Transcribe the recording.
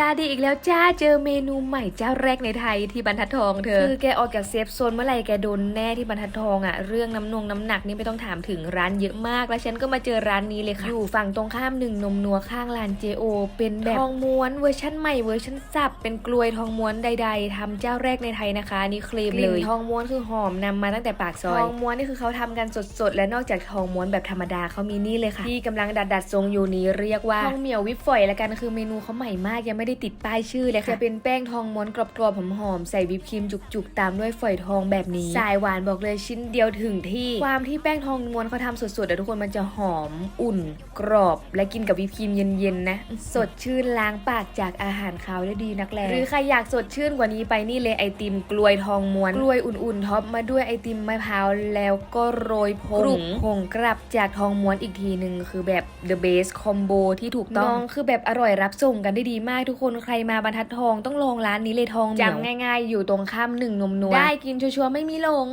ตาดีอีกแล้วจ้าเจอเมนูใหม่เจ้าแรกในไทยที่บรรทัดทองเธอคือแกออกจากเซฟโซนเมื่อไหร่แกโดนแน่ที่บรรทัดทองอะเรื่องน้ำนงน้ำหนักนี่ไม่ต้องถามถึงร้านเยอะมาก แล้วฉันก็มาเจอร้านนี้เลยค่ะอยู่ฝั่งตรงข้ามหนึ่งนมนัวข้างลานเจโอเป็นแบบทองม้วนเวอร์ชั่นใหม่เวอร์ชั่นสับเป็นกลวยทองม้วนใด ๆทำเจ้าแรกในไทยนะคะอันนี่เคลมเลยทองม้วนคือหอมนำมาตั้งแต่ปากซอยทองม้วนนี่คือเขาทำกันสดๆ และนอกจากทองม้วนแบบธรรมดาเขามีนี่เลยค่ะที่กำลังดัดดัดๆทรงอยู่นี้เรียกว่าทองเหมียววิปฝอยละกันคือเมนูเขาใหม่มากยังไม่ได้ติดป้ายชื่อเลยค่ะจะเป็นแป้งทองม้วนกรอบๆหอมๆใส่วิปครีมจุกๆ ตามด้วยฝอยทองแบบนี้ สายหวานบอกเลยชิ้นเดียวถึงที่ ความที่แป้งทองม้วนเขาทำสดๆแต่ทุกคนมันจะหอมอุ่น กรอบ และกินกับวิปครีมเย็นๆนะ สดชื่นล้างปากจากอาหารคาวได้ดีนักแลหรือใครอยากสดชื่นกว่านี้ไปนี่เลยไอติมกลวยทองม้วนกลวยอุ่นๆท็อปมาด้วยไอติมมะพร้าวแล้วก็โรยผงผงกลับจากทองม้วนอีกทีหนึ่งคือแบบ the best combo ที่ถูกต้องน้องคือแบบอร่อยรับส่งกันได้ดีมากทุกคนใครมาบรรทัดทองต้องลองร้านนี้เลยทองจำง่าย ๆ อยู่ตรงข้ามหนึ่งนมนวลได้กินชัวร์ๆไม่มีหลง